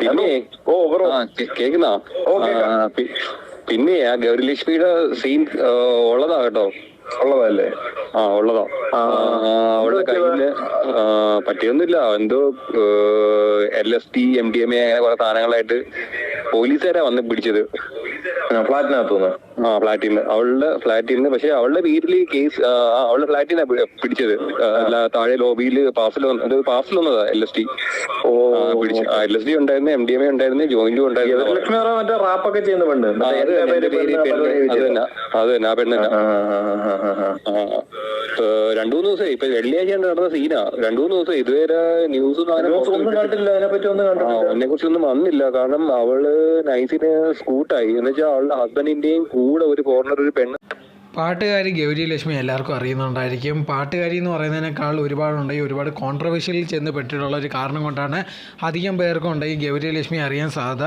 പിന്നെ ഓ കേക്കുന്നാ ഓ, ആ, ഗൗരി പിന്നെ ആ ഗൗരിലക്ഷ്മിയുടെ സീൻ ഉള്ളതാ കേട്ടോ. ഉള്ളതല്ലേ? ആ ഉള്ളതാ. അവളുടെ കയ്യിൽ പറ്റിയൊന്നുമില്ല. എന്തോ L S T M D M A അങ്ങനെ കുറെ സാധനങ്ങളായിട്ട് പോലീസുകാരാ വന്ന് പിടിച്ചത്. ഫ്ലാറ്റിനകത്തുനിന്ന്. ആ ഫ്ലാറ്റിൽ നിന്ന് അവളുടെ ഫ്ലാറ്റിൽ നിന്ന് പക്ഷെ അവളുടെ വീട്ടിൽ കേസ് അവളുടെ ഫ്ലാറ്റിൽ നിന്നാണ് പിടിച്ചത്. അല്ല താഴെ ലോബിയിൽ പാർസൽ വന്നത് പാർസൽ വന്നതാ എൽ എസ് ടി. ഓ പിടിച്ചു എൽ എസ് ഡി ഉണ്ടായിരുന്നു എം ഡി എം എ ഉണ്ടായിരുന്നു ജോയിന്റും ഉണ്ടായിരുന്നു. മറ്റേ റാപ്പൊക്കെ ചെയ്യുന്ന പെണ്ണ് അത് തന്നെ. അത് ആ പെണ്ണ് തന്നെ. രണ്ടു മൂന്ന് ദിവസമായി ഇപ്പൊ വെള്ളിയാഴ്ച നടന്ന സീനാ രണ്ടു മൂന്ന് ദിവസം ഇതുവരെ ന്യൂസ് ഒന്നും കുറിച്ചൊന്നും വന്നില്ല. കാരണം അവൾ നൈസിന് സ്കൂട്ടായി. എന്ന് വെച്ചാൽ അവളുടെ ഹസ്ബൻഡിന്റെയും കൂടെ ഒരു ഫോറിനർ ഒരു പെണ്ണ് പാട്ടുകാരി ഗൗരി ലക്ഷ്മി എല്ലാവർക്കും അറിയുന്നുണ്ടായിരിക്കും. പാട്ടുകാരി എന്ന് പറയുന്നതിനേക്കാൾ ഒരുപാടുണ്ട്. ഈ ഒരുപാട് കോൺട്രവേഴ്ഷ്യലിൽ ചെന്ന് പെട്ടിട്ടുള്ള ഒരു കാരണം കൊണ്ടാണ് അധികം പേർക്കും ഉണ്ട് ഈ ഗൗരി ലക്ഷ്മി അറിയാൻ സാധ്യത.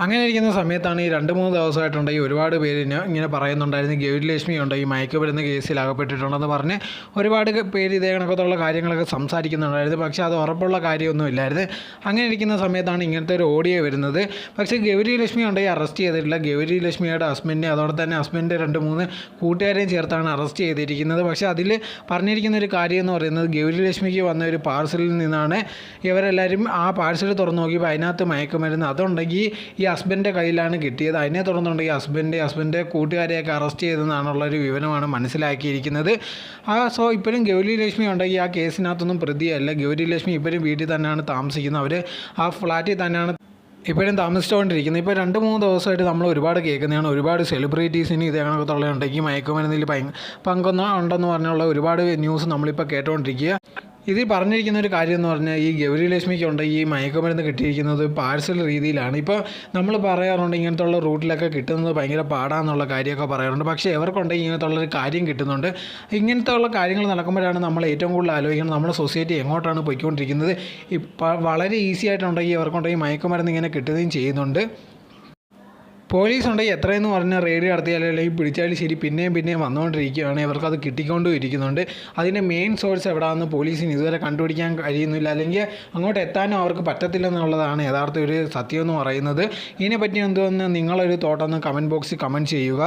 അങ്ങനെ ഇരിക്കുന്ന സമയത്താണ് ഈ രണ്ട് മൂന്ന് ദിവസമായിട്ടുണ്ടെങ്കിൽ ഒരുപാട് പേര് ഇങ്ങനെ പറയുന്നുണ്ടായിരുന്നു. ഗൗരിലക്ഷ്മി ഉണ്ട് ഈ മയക്കുമരുന്ന് കേസിൽ അകപ്പെട്ടിട്ടുണ്ടെന്ന് പറഞ്ഞ് ഒരുപാട് പേര് ഇതേ കണക്കത്തുള്ള കാര്യങ്ങളൊക്കെ സംസാരിക്കുന്നുണ്ടായിരുന്നു. പക്ഷേ അത് ഉറപ്പുള്ള കാര്യമൊന്നും ഇല്ലായിരുന്നു. അങ്ങനെ ഇരിക്കുന്ന സമയത്താണ് ഇങ്ങനത്തെ ഒരു ഓഡിയോ വരുന്നത്. പക്ഷേ ഗൗരി ലക്ഷ്മി ഉണ്ടെങ്കിൽ അറസ്റ്റ് ചെയ്തിട്ടില്ല. ഗൗരി ലക്ഷ്മിയുടെ ഹസ്ബൻഡിനെ അതോടെ തന്നെ ഹസ്ബൻഡിന്റെ രണ്ട് മൂന്ന് കൂട്ടുകാരെയും ചേർത്താണ് അറസ്റ്റ് ചെയ്തിരിക്കുന്നത്. പക്ഷേ അതിൽ പറഞ്ഞിരിക്കുന്ന ഒരു കാര്യം എന്ന് പറയുന്നത് ഗൗരി ലക്ഷ്മിക്ക് വന്ന ഒരു പാർസലിൽ നിന്നാണ് ഇവരെല്ലാവരും ആ പാഴ്സൽ തുറന്നു നോക്കിയപ്പോൾ അതിനകത്ത് മയക്കുമരുന്ന് അതുണ്ടെങ്കിൽ ഈ ഹസ്ബൻഡിന്റെ കയ്യിലാണ് കിട്ടിയത്. അതിനെ തുടർന്നുണ്ടെങ്കിൽ ഹസ്ബൻഡ്. ഹസ്ബൻഡിന്റെ കൂട്ടുകാരെയൊക്കെ അറസ്റ്റ് ചെയ്തെന്നാണുള്ള ഒരു വിവരമാണ് മനസ്സിലാക്കിയിരിക്കുന്നത്. ആ സോ ഇപ്പോഴും ഗൗരി ലക്ഷ്മി ഉണ്ടെങ്കിൽ ആ കേസിനകത്തൊന്നും പ്രതിയല്ല. ഗൗരി ലക്ഷ്മി ഇപ്പോഴും വീട്ടിൽ തന്നെയാണ് താമസിക്കുന്നത്. അവർ ആ ഫ്ലാറ്റിൽ തന്നെയാണ് ഇപ്പോഴും താമസിച്ചുകൊണ്ടിരിക്കുന്നത്. ഇപ്പോൾ രണ്ട് മൂന്ന് ദിവസമായിട്ട് നമ്മൾ ഒരുപാട് കേൾക്കുന്നതാണ്. ഒരുപാട് സെലിബ്രിറ്റീസിന് ഇതേ കണക്കത്തുള്ള ഈ മയക്കുമരുന്നിൽ പങ്കൊന്നും ഉണ്ടെന്ന് പറഞ്ഞുള്ള ഒരുപാട് ന്യൂസ് നമ്മളിപ്പോൾ കേട്ടുകൊണ്ടിരിക്കുക ഇതിൽ പറഞ്ഞിരിക്കുന്ന ഒരു കാര്യം എന്ന് പറഞ്ഞാൽ ഈ ഗൗരി ലക്ഷ്മിക്കുണ്ട് ഈ മയക്കുമരുന്ന് കിട്ടിയിരിക്കുന്നത് പാഴ്സൽ രീതിയിലാണ്. ഇപ്പോൾ നമ്മൾ പറയാറുണ്ട് ഇങ്ങനത്തെ ഉള്ള റൂട്ടിലൊക്കെ കിട്ടുന്നത് ഭയങ്കര പാടാന്നുള്ള കാര്യമൊക്കെ പറയാറുണ്ട്. പക്ഷേ എവർക്കുണ്ടെങ്കിൽ ഇങ്ങനത്തെ ഉള്ളൊരു കാര്യം കിട്ടുന്നുണ്ട്. ഇങ്ങനത്തെ ഉള്ള കാര്യങ്ങൾ നടക്കുമ്പോഴാണ് നമ്മൾ ഏറ്റവും കൂടുതൽ ആലോചിക്കുന്നത്. നമ്മുടെ സൊസൈറ്റി എങ്ങോട്ടാണ് പോയിക്കൊണ്ടിരിക്കുന്നത്? ഇപ്പം വളരെ ഈസി ആയിട്ടുണ്ടെങ്കിൽ ഇവർക്കുണ്ടെങ്കിൽ മയക്കുമരുന്ന് ഇങ്ങനെ കിട്ടുകയും ചെയ്യുന്നുണ്ട്. പോലീസ് എത്രയെന്ന് പറഞ്ഞാൽ റെയ്ഡ് നടത്തിയാലും അല്ലെങ്കിൽ പിടിച്ചാലും ശരി പിന്നെയും പിന്നെയും വന്നുകൊണ്ടിരിക്കുകയാണ് ഇവർക്കത് കിട്ടിക്കൊണ്ടും ഇരിക്കുന്നുണ്ട് അതിന്റെ മെയിൻ സോഴ്സ് എവിടെയാണെന്ന് പോലീസിന് ഇതുവരെ കണ്ടുപിടിക്കാൻ കഴിയുന്നില്ല. അല്ലെങ്കിൽ അങ്ങോട്ട് എത്താനും അവർക്ക് പറ്റത്തില്ലെന്നുള്ളതാണ് യഥാർത്ഥ ഒരു സത്യം എന്ന് പറയുന്നത്. ഇതിനെപ്പറ്റി എന്തോന്ന് നിങ്ങളൊരു തോട്ടൊന്ന് കമന്റ് ബോക്സിൽ കമന്റ് ചെയ്യുക.